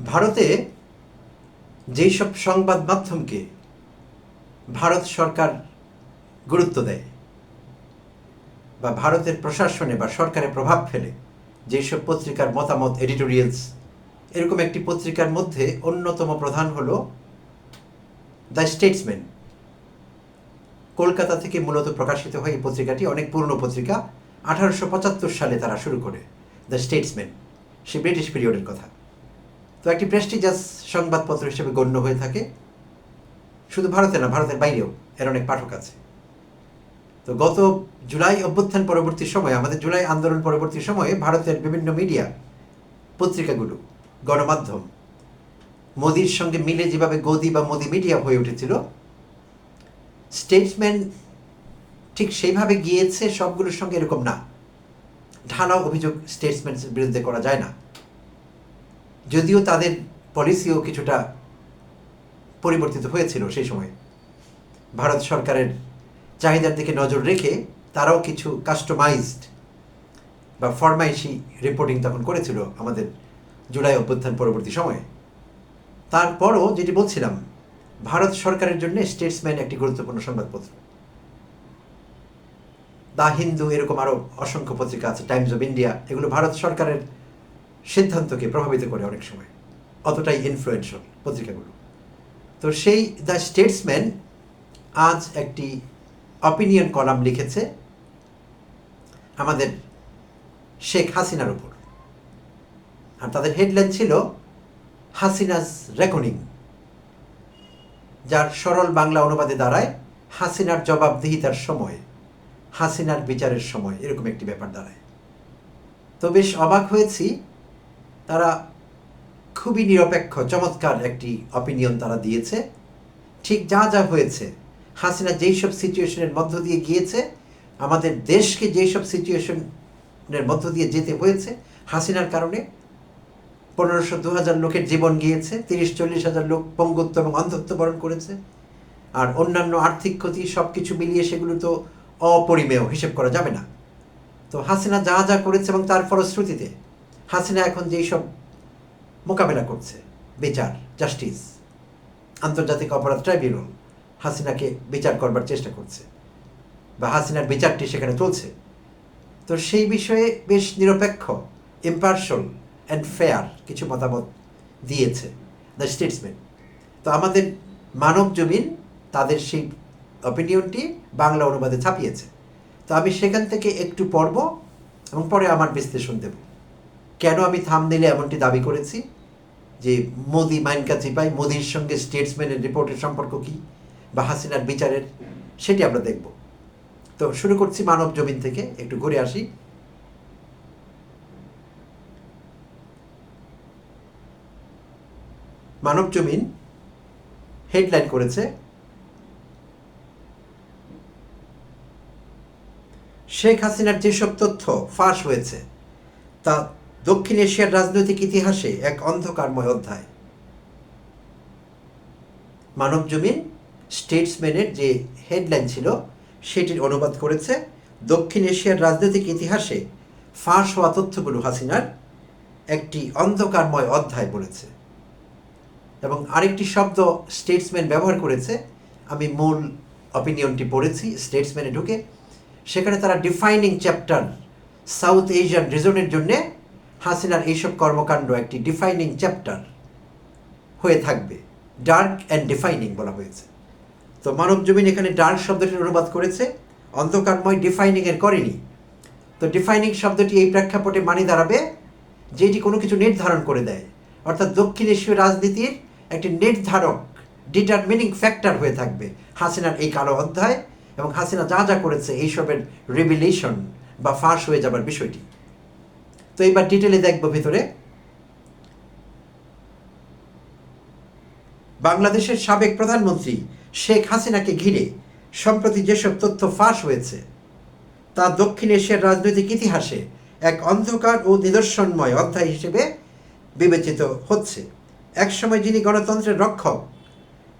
ভারতে যেই সব সংবাদ মাধ্যমকে ভারত সরকার গুরুত্ব দেয় বা ভারতের প্রশাসনে বা সরকারে প্রভাব ফেলে যেসব পত্রিকার মতামত এডিটোরিয়ালস এরকম একটি পত্রিকার মধ্যে অন্যতম প্রধান হল দ্য স্টেটসম্যান কলকাতা থেকে মূলত প্রকাশিত হয় এই পত্রিকাটি, অনেক পুরনো পত্রিকা। আঠারোশো পঁচাত্তর সালে তারা শুরু করে দ্য স্টেটসম্যান সে ব্রিটিশ পিরিয়ডের কথা। তো একটি প্রেস্টিজাস সংবাদপত্র হিসেবে গণ্য হয়ে থাকে। শুধু ভারতে না, ভারতের বাইরেও এর অনেক পাঠক আছে। তো গত জুলাই অভ্যুত্থান পরবর্তী সময়ে, আমাদের জুলাই আন্দোলন পরবর্তী সময়ে ভারতের বিভিন্ন মিডিয়া পত্রিকাগুলো, গণমাধ্যম, মোদির সঙ্গে মিলে যেভাবে গদি বা মোদি মিডিয়া হয়ে উঠেছিল স্টেটসম্যান ঠিক সেইভাবে গিয়েছে সবগুলোর সঙ্গে এরকম না। ঢালাও অভিযোগ স্টেটসম্যানের বিরুদ্ধে করা যায় না। যদিও তাদের পলিসিও কিছুটা পরিবর্তিত হয়েছিল সেই সময়। ভারত সরকারের চাহিদার দিকে নজর রেখে তারাও কিছু কাস্টমাইজড বা ফরমাইশি রিপোর্টিং তখন করেছিল আমাদের জুলাই অভ্যুত্থান পরবর্তী সময়ে। তারপরও যেটি বলছিলাম, ভারত সরকারের জন্য স্টেটসম্যান একটি গুরুত্বপূর্ণ সংবাদপত্র। দা হিন্দু এরকম আরও অসংখ্য পত্রিকা আছে টাইমস অফ ইন্ডিয়া এগুলো ভারত সরকারের সিদ্ধান্তকে প্রভাবিত করে অনেক সময়, অতটাই ইনফ্লুয়েন্সিয়াল পত্রিকাগুলো। তো সেই দ্য স্টেটসম্যান আজ একটি অপিনিয়ন কলাম লিখেছে আমাদের শেখ হাসিনার উপর। আর তাদের হেডলাইন ছিল হাসিনাস রেকর্ডিং যার সরল বাংলা অনুবাদে দাঁড়ায় হাসিনার জবাবদিহিতার সময়, হাসিনার বিচারের সময়, এরকম একটি ব্যাপার দাঁড়ায়। তো বেশ অবাক হয়েছি তারা খুবই নিরপেক্ষ, চমৎকার একটি অপিনিয়ন তারা দিয়েছে। ঠিক যা যা হয়েছে, হাসিনা যেই সব সিচুয়েশনের মধ্য দিয়ে গিয়েছে, আমাদের দেশকে যেই সব সিচুয়েশনের মধ্য দিয়ে যেতে হয়েছে, হাসিনার কারণে পনেরোশো দু হাজার লোকের জীবন গিয়েছে, তিরিশ, চল্লিশ হাজার লোক পঙ্গুত্ব এবং অন্ধত্ব বরণ করেছে, আর অন্যান্য আর্থিক ক্ষতি সব কিছু মিলিয়ে সেগুলো তো অপরিমেয়, হিসেব করা যাবে না। তো হাসিনা যা যা করেছে এবং তার ফলশ্রুতিতে হাসিনা এখন যেই সব মোকাবেলা করছে, বিচার জাস্টিস আন্তর্জাতিক অপরাধ ট্রাইব্যুনাল হাসিনাকে বিচার করবার চেষ্টা করছে বা হাসিনার বিচারটি সেখানে চলছে। তো সেই বিষয়ে বেশ নিরপেক্ষ ইম্পার্শল অ্যান্ড ফেয়ার কিছু মতামত দিয়েছে দ্য স্টেটসম্যান তো আমাদের মানব জমিন, তাদের সেই অপিনিয়নটি বাংলা অনুবাদে ছাপিয়েছে। তো আমি সেখান থেকে একটু পড়ব এবং পরে আমার বিশ্লেষণ দেব। কেন আমি থাম দিলে এমনটি দাবি করেছি? যে মোদি মাইনকা চিপাই মোদির সঙ্গে স্টেটসম্যানের রিপোর্টের সম্পর্ক কি বা হাসিনার বিচারের, সেটি আমরা দেখব। তো শুরু করছি মানব জমিন থেকে, একটু ঘুরে আসি। মানব জমিন হেডলাইন করেছে, শেখ হাসিনার যেসব তথ্য ফাঁস হয়েছে, তা দক্ষিণ এশিয়ার রাজনৈতিক ইতিহাসে এক অন্ধকারময় অধ্যায়। মানব জমিন স্টেটসম্যানের যে হেডলাইন ছিল, সেটির অনুবাদ করেছে দক্ষিণ এশিয়ার রাজনৈতিক ইতিহাসে ফাঁস হওয়া তথ্যগুলো হাসিনার একটি অন্ধকারময় অধ্যায় বলেছে। এবং আরেকটি শব্দ স্টেটসম্যান ব্যবহার করেছে, আমি মূল অপিনিয়নটি পড়েছি স্টেটসম্যানে ঢুকে। সেখানে তারা ডিফাইনিং চ্যাপ্টার সাউথ এশিয়ান রিজনের জন্যে হাসিনার এইসব কর্মকাণ্ড একটি ডিফাইনিং চ্যাপ্টার হয়ে থাকবে। ডার্ক অ্যান্ড ডিফাইনিং বলা হয়েছে। তো মানব জমিন এখানে ডার্ক শব্দটির অনুবাদ করেছে। অন্ধকারময় ডিফাইনিংয়ের করেনি। তো ডিফাইনিং শব্দটি এই প্রেক্ষাপটে মানে দাঁড়াবে যেটি কোনো কিছু নির্ধারণ করে দেয়। অর্থাৎ দক্ষিণ এশীয় রাজনীতির একটি নির্ধারক ডিটারমিনিং ফ্যাক্টর হয়ে থাকবে হাসিনার এই কালো অধ্যায় এবং হাসিনা যা যা করেছে এইসবের রিভিলেশন বা ফাঁস হয়ে যাবার বিষয়টি। তো এবার ডিটেলে দেখব ভিতরে। বাংলাদেশের সাবেক প্রধানমন্ত্রী শেখ হাসিনাকে ঘিরে সম্প্রতি যেসব তথ্য ফাঁস হয়েছে, তা দক্ষিণ এশিয়ার রাজনৈতিক ইতিহাসে এক অন্ধকার ও নিদর্শনময় অধ্যায় হিসেবে বিবেচিত হচ্ছে। একসময় যিনি গণতন্ত্রের রক্ষক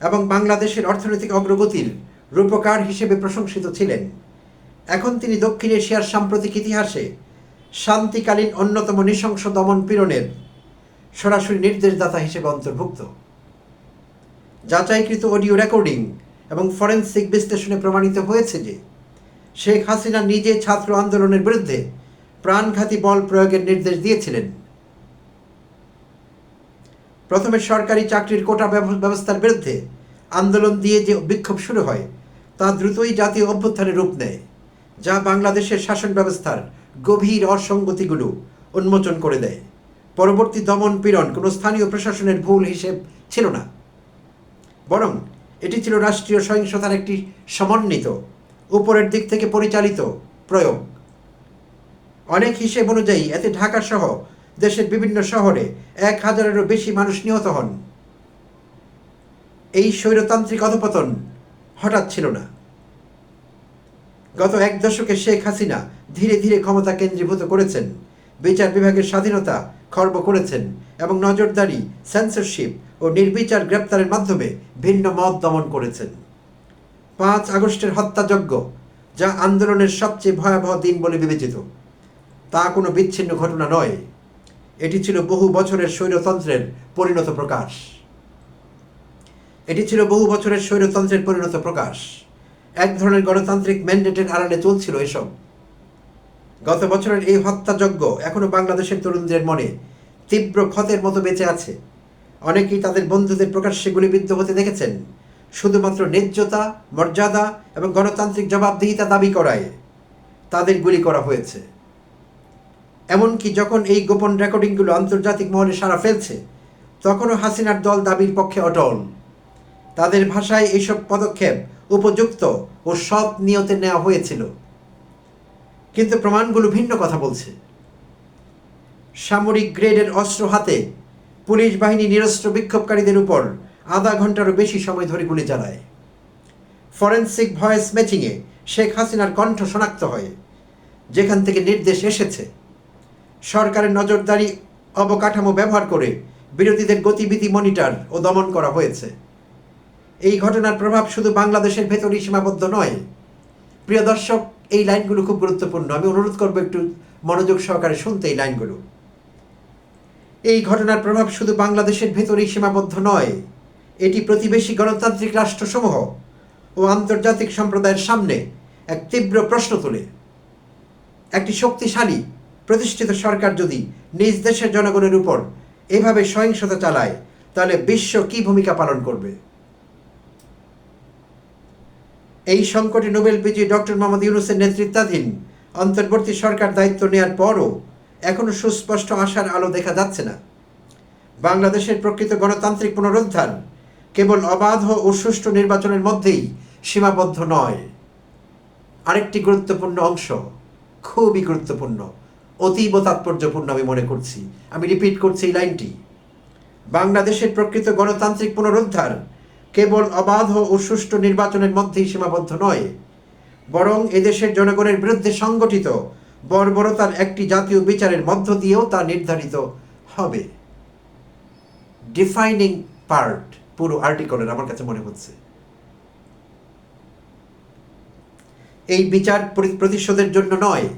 এবং বাংলাদেশের অর্থনৈতিক অগ্রগতির রূপকার হিসেবে প্রশংসিত ছিলেন, এখন তিনি দক্ষিণ এশিয়ার সাম্প্রতিক ইতিহাসে শান্তিকালীন অন্যতম নৃশংস দমন পীড়নের সরাসরি নির্দেশদাতা হিসেবে অন্তর্ভুক্ত। যাচাইকৃত অডিও রেকর্ডিং এবং ফরেন্সিক বিশ্লেষণে প্রমাণিত হয়েছে যে, শেখ হাসিনা নিজে ছাত্র আন্দোলনের বিরুদ্ধে প্রাণঘাতী বল প্রয়োগের নির্দেশ দিয়েছিলেন। প্রথমে সরকারি চাকরির কোটা ব্যব- ব্যবস্থার বিরুদ্ধে আন্দোলন দিয়ে যে বিক্ষোভ শুরু হয়, তা দ্রুতই জাতীয় অভ্যুত্থানে রূপ নেয়, যা বাংলাদেশের শাসন ব্যবস্থার গভীর অসঙ্গতিগুলো উন্মোচন করে দেয়। পরবর্তী দমন পীড়ন কোনো স্থানীয় প্রশাসনের ভুল হিসেব ছিল না। বরং এটি ছিল রাষ্ট্রীয় সহিংসতার একটি সমন্বিত, উপরের দিক থেকে পরিচালিত প্রয়োগ। অনেক হিসেব অনুযায়ী এতে ঢাকা সহ দেশের বিভিন্ন শহরে এক হাজারেরও বেশি মানুষ নিহত হন। এই স্বৈরতান্ত্রিক অধপতন হঠাৎ ছিল না। গত এক দশকে শেখ হাসিনা ধীরে ধীরে ক্ষমতা কেন্দ্রীভূত করেছেন। বিচার বিভাগের স্বাধীনতা খর্ব করেছেন এবং নজরদারি সেন্সরশিপ ও নির্বিচার গ্রেপ্তারের মাধ্যমে ভিন্ন মত দমন করেছেন। পাঁচ আগস্টের হত্যাযজ্ঞ, যা আন্দোলনের সবচেয়ে ভয়াবহ দিন বলে বিবেচিত। তা কোনো বিচ্ছিন্ন ঘটনা নয়। এটি ছিল বহু বছরের স্বৈরতন্ত্রের পরিণত প্রকাশ। এটি ছিল বহু বছরের স্বৈরতন্ত্রের পরিণত প্রকাশ। এক ধরনের গণতান্ত্রিক ম্যান্ডেটের আড়ালে চলছিল এসব। গত বছরের এই হত্যাযজ্ঞ এখনও বাংলাদেশের তরুণদের মনে তীব্র ক্ষতের মতো বেঁচে আছে। অনেকেই তাদের বন্ধুদের প্রকাশ্যে গুলিবিদ্ধ হতে দেখেছেন। শুধুমাত্র ন্যায্যতা, মর্যাদা এবং গণতান্ত্রিক জবাবদিহিতা দাবি করায় তাদের গুলি করা হয়েছে। এমনকি যখন এই গোপন রেকর্ডিংগুলো আন্তর্জাতিক মহলে সারা ফেলছে, তখনও হাসিনার দল দাবির পক্ষে অটল। তাদের ভাষায় এইসব পদক্ষেপ উপযুক্ত ও সৎ নিয়তে নেওয়া হয়েছিল। কিন্তু প্রমাণগুলো ভিন্ন কথা বলছে। সামরিক গ্রেডের অস্ত্র হাতে পুলিশ বাহিনী নিরস্ত্র বিক্ষোভকারীদের উপর আধা ঘন্টারও বেশি সময় ধরে গুলি চালায়। ফরেন্সিক ভয়েস ম্যাচিংয়ে শেখ হাসিনার কণ্ঠ শনাক্ত হয়, যেখান থেকে নির্দেশ এসেছে, সরকারের নজরদারি অবকাঠামো ব্যবহার করে বিরোধীদের গতিবিধি মনিটর ও দমন করা হয়েছে। এই ঘটনার প্রভাব শুধু বাংলাদেশের ভেতরেই সীমাবদ্ধ নয়। প্রিয় দর্শক, এই লাইনগুলো খুব গুরুত্বপূর্ণ। আমি অনুরোধ করব একটু মনোযোগ সহকারে শুনতে এই লাইনগুলো। এই ঘটনার প্রভাব শুধু বাংলাদেশের ভেতরেই সীমাবদ্ধ নয়। এটি প্রতিবেশী গণতান্ত্রিক রাষ্ট্রসমূহ ও আন্তর্জাতিক সম্প্রদায়ের সামনে এক তীব্র প্রশ্ন তোলে। একটি শক্তিশালী, প্রতিষ্ঠিত সরকার যদি নিজ দেশের জনগণের উপর এভাবে সহিংসতা চালায়, তাহলে বিশ্ব কী ভূমিকা পালন করবে? এই সংকটে নোবেল বিজয়ী ডক্টর মোহাম্মদ ইউনুসের নেতৃত্বাধীন অন্তর্বর্তী সরকার দায়িত্ব নেওয়ার পরও এখনও সুস্পষ্ট আশার আলো দেখা যাচ্ছে না। বাংলাদেশের প্রকৃত গণতান্ত্রিক পুনরুদ্ধার কেবল অবাধ ও সুষ্ঠু নির্বাচনের মধ্যেই সীমাবদ্ধ নয়। আরেকটি গুরুত্বপূর্ণ অংশ, খুবই গুরুত্বপূর্ণ, অতীব তাৎপর্যপূর্ণ আমি মনে করছি। আমি রিপিট করছি এই লাইনটি। বাংলাদেশের প্রকৃত গণতান্ত্রিক পুনরুদ্ধার কেবল অবাধ ও সুষ্ঠু নির্বাচনের মধ্যেই সীমাবদ্ধ নয়, বরং এদেশের জনগণের বিরুদ্ধে সংগঠিত বর্বরতার একটি জাতীয় বিচারের মধ্য দিয়েও তা নির্ধারিত হবে। ডিফাইনিং পার্ট পুরো আর্টিকেলের আমার কাছে মনে হচ্ছে। এই বিচার প্রতি- প্রতিশোধের জন্য নয়,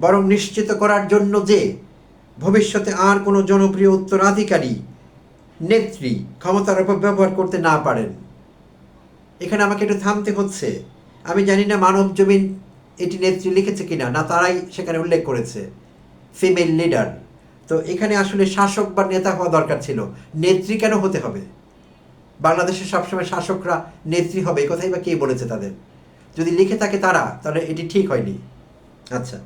বরং নিশ্চিত করার জন্য যে ভবিষ্যতে আর কোনো জনপ্রিয় উত্তরাধিকারী, নেত্রী ক্ষমতার অপব্যবহার করতে না পারেন। এখানে আমাকে একটু থামতে হচ্ছে। আমি জানি না মানব জমিন এটি নেত্রী লিখেছে কিনা, না তারাই সেখানে উল্লেখ করেছে। Female leader. তো এখানে আসলে শাসক বা নেতা হওয়া দরকার ছিল। নেত্রী কেন হতে হবে? বাংলাদেশে সবসময় শাসকরা নেত্রী হবে, এই কথাই বা কে বলেছে তাদের? যদি লিখে থাকে তারা, তাহলে এটি ঠিক হয়নি। আচ্ছা।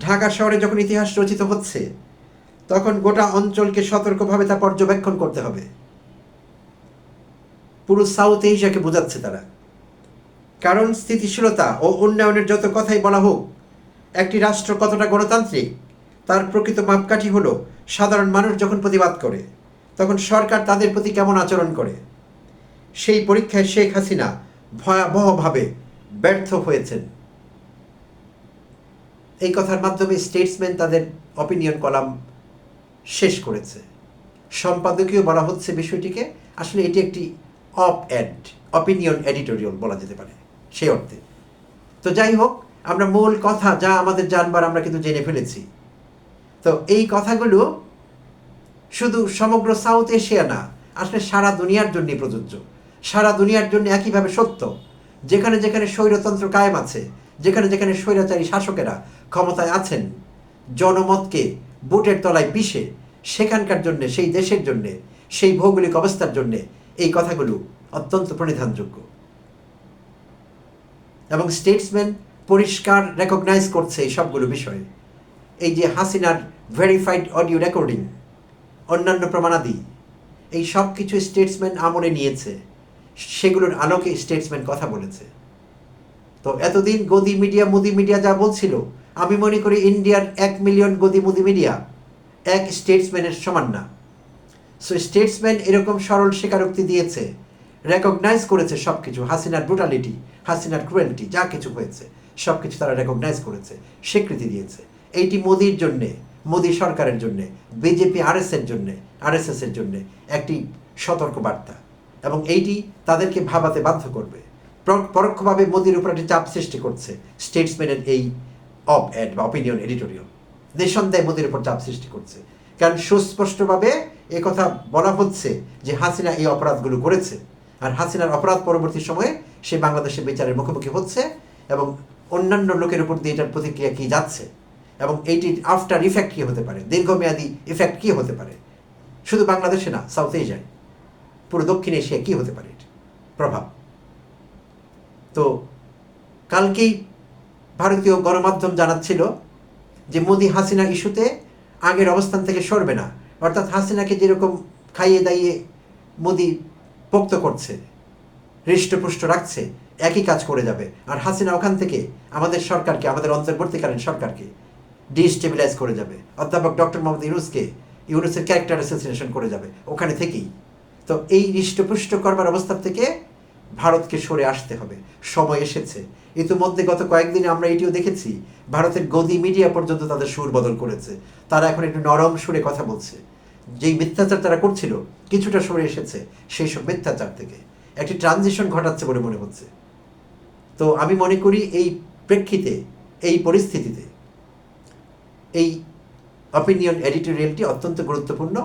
ঢাকা শহরে যখন ইতিহাস রচিত হচ্ছে, তখন গোটা অঞ্চলকে সতর্কভাবে তা পর্যবেক্ষণ করতে হবে। পুরো সাউথ এশিয়াকে বোঝাচ্ছে তারা। কারণ স্থিতিশীলতা ও উন্নয়নের যত কথাই বলা হোক, একটি রাষ্ট্র কতটা গণতান্ত্রিক, তার প্রকৃত মাপকাঠি হলো সাধারণ মানুষ যখন প্রতিবাদ করে, তখন সরকার তাদের প্রতি কেমন আচরণ করে। সেই পরীক্ষায় শেখ হাসিনা ভয়াবহভাবে ব্যর্থ হয়েছেন। এই কথার মাধ্যমে স্টেটসম্যান তাদের অপিনিয়ন কলাম শেষ করেছে। সম্পাদকীয় বলা হচ্ছে বিষয়টিকে। আসলে এটি একটি অপ অ্যাড অপিনিয়ন এডিটোরিয়াল বলা যেতে পারে সেই অর্থে। তো যাই হোক, আমরা মূল কথা, যা আমাদের জানবার আমরা কিন্তু জেনে ফেলেছি। তো এই কথাগুলো শুধু সমগ্র সাউথ এশিয়া না, আসলে সারা দুনিয়ার জন্য প্রযোজ্য। সারা দুনিয়ার জন্য একইভাবে সত্য। যেখানে যেখানে স্বৈরতন্ত্র কায়েম আছে, যেখানে যেখানে স্বৈরাচারী শাসকেরা ক্ষমতায় আছেন, জনমতকে বুটের তলায় পিষে, সেখানকার জন্যে, সেই দেশের জন্যে, সেই ভৌগোলিক অবস্থার জন্যে এই কথাগুলো অত্যন্ত প্রণিধানযোগ্য। এবং স্টেটসম্যান পরিষ্কার রেকগনাইজ করছে এই সবগুলো বিষয়। এই যে হাসিনার ভেরিফাইড অডিও রেকর্ডিং অন্যান্য প্রমাণাদি, এই সব কিছু স্টেটসম্যান আমলে নিয়েছে, সেগুলোর আলোকে স্টেটসম্যান কথা বলেছে। তো এতদিন গদি মিডিয়া মুদি মিডিয়া যা বলছিল, আমি মনে করি ইন্ডিয়ার এক মিলিয়ন গদি মুদি মিডিয়া এক স্টেটসম্যানের সমান না। সো স্টেটসম্যান এরকম সরল স্বীকারোক্তি দিয়েছে রেকগনাইজ করেছে সব কিছু হাসিনার ব্রুটালিটি হাসিনার ক্রুয়েলিটি যা কিছু হয়েছে সব কিছু তারা রেকগনাইজ করেছে, স্বীকৃতি দিয়েছে। এইটি মোদির জন্যে, মোদি সরকারের জন্যে বিজেপি আরএস এর জন্যে আরএসএস এর জন্যে একটি সতর্ক বার্তা এবং এইটি তাদেরকে ভাবাতে বাধ্য করবে। পরোক্ষভাবে মোদির উপর একটি চাপ সৃষ্টি করছে স্টেটসম্যানের এই অপ অ্যাড বা অপিনিয়ন এডিটোরিয়াল নিঃসন্দেহে মোদির উপর চাপ সৃষ্টি করছে। কারণ সুস্পষ্টভাবে এ কথা বলা হচ্ছে যে হাসিনা এই অপরাধগুলো করেছে। আর হাসিনার অপরাধ পরবর্তী সময়ে সে বাংলাদেশে বিচারের মুখোমুখি হচ্ছে এবং অন্যান্য লোকের উপর দিয়ে এটার প্রতিক্রিয়া কি যাচ্ছে এবং এইটির আফটার ইফেক্ট কী হতে পারে? দীর্ঘমেয়াদী ইফেক্ট কী হতে পারে? শুধু বাংলাদেশে না সাউথ এশিয়ায় পুরো দক্ষিণ এশিয়া কী হতে পারে প্রভাব? তো কালকেই ভারতীয় গণমাধ্যম জানাচ্ছিল যে মোদি হাসিনা ইস্যুতে আগের অবস্থান থেকে সরবে না। অর্থাৎ হাসিনাকে যেরকম খাইয়ে দাইয়ে মোদি পোক্ত করছে, হৃষ্টপুষ্ট রাখছে, একই কাজ করে যাবে। আর হাসিনা ওখান থেকে আমাদের সরকারকে, আমাদের অন্তর্বর্তীকালীন সরকারকে ডিস্টেবিলাইজ করে যাবে। অধ্যাপক ডক্টর মোহাম্মদ ইউনুসকে, ইউনুসের ক্যারেক্টার অ্যাসোসিয়েশন করে যাবে, ওখানে থেকেই। তো এই হৃষ্টপুষ্ট করবার অবস্থা থেকে ভারতকে সরে আসতে হবে। সময় এসেছে। ইতিমধ্যে গত কয়েকদিনে আমরা এটিও দেখেছি, ভারতের গদি মিডিয়া পর্যন্ত তাদের সুর বদল করেছে। তারা এখন একটু নরম সুরে কথা বলছে। যেই মিথ্যাচার তারা করছিল, কিছুটা সরে এসেছে সেই সব মিথ্যাচার থেকে। একটি ট্রানজিশন ঘটাচ্ছে বলে মনে হচ্ছে। তো আমি মনে করি এই প্রেক্ষিতে, এই পরিস্থিতিতে, এই অপিনিয়ন এডিটোরিয়ালটি অত্যন্ত গুরুত্বপূর্ণ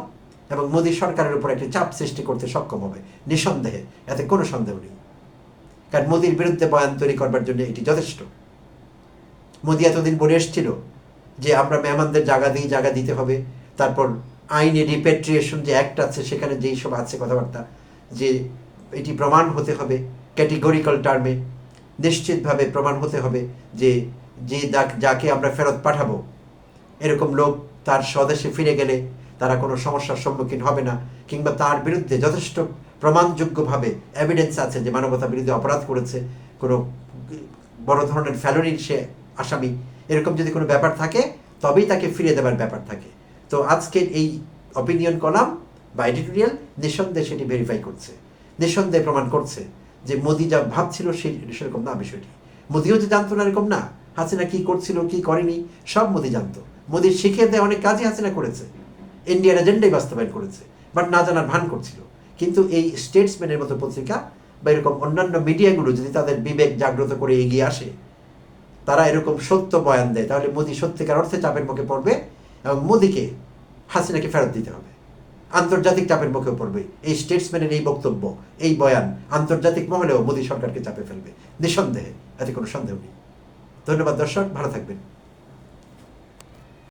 এবং মোদী সরকারের উপর একটি চাপ সৃষ্টি করতে সক্ষম হবে। নিঃসন্দেহে, এতে কোনো সন্দেহ নেই। কারণ মোদির বিরুদ্ধে বয়ান তৈরি করবার জন্য এটি যথেষ্ট। মোদি এতদিন বলে এসেছিল যে আমরা মেহমানদের জায়গা দিই জায়গা দিতে হবে। তারপর আইনে রিপেট্রিয়েশন যে অ্যাক্ট আছে, সেখানে যেই সব আছে কথাবার্তা, যে এটি প্রমাণ হতে হবে ক্যাটেগরিক্যাল টার্মে নিশ্চিতভাবে প্রমাণ হতে হবে যে যে যাক- যাকে আমরা ফেরত পাঠাবো, এরকম লোক তার স্বদেশে ফিরে গেলে তারা কোনো সমস্যার সম্মুখীন হবে না, কিংবা তার বিরুদ্ধে যথেষ্ট প্রমাণযোগ্যভাবে এভিডেন্স আছে যে মানবতা বিরুদ্ধে অপরাধ করেছে, কোনো বড় ধরনের ফ্যালনির সে আসামি। এরকম যদি কোনো ব্যাপার থাকে, তবেই তাকে ফিরিয়ে দেওয়ার ব্যাপার থাকে। তো আজকের এই অপিনিয়ন কলাম বা এডিটোরিয়াল নিঃসন্দেহে সেটি ভেরিফাই করছে। নিঃসন্দেহে প্রমাণ করছে যে মোদি যা ভাবছিল সেই সেরকম না বিষয়টি। মোদিও যে জানতো না এরকম না। হাসিনা কি করছিল, কি করেনি, সব মোদি জানতো। মোদির শিখিয়ে দেয় অনেক কাজই হাসিনা করেছে। ইন্ডিয়ার এজেন্ডাই বাস্তবায়ন করেছে বাট না জানার ভান করছিল। কিন্তু এই স্টেটসম্যানের মতো পত্রিকা বা এরকম অন্যান্য মিডিয়াগুলো যদি তাদের বিবেক জাগ্রত করে এগিয়ে আসে, তারা এরকম সত্য বয়ান দেয়, তাহলে মোদি সত্যিকার অর্থে চাপের মুখে পড়বে এবং মোদিকে হাসিনাকে ফেরত দিতে হবে। আন্তর্জাতিক চাপের মুখে পড়বে। এই স্টেটসম্যানের এই বক্তব্য, এই বয়ান আন্তর্জাতিক মহলেও মোদী সরকারকে চাপে ফেলবে। নিঃসন্দেহে, এতে কোনো সন্দেহ নেই। ধন্যবাদ দর্শক, ভালো থাকবেন।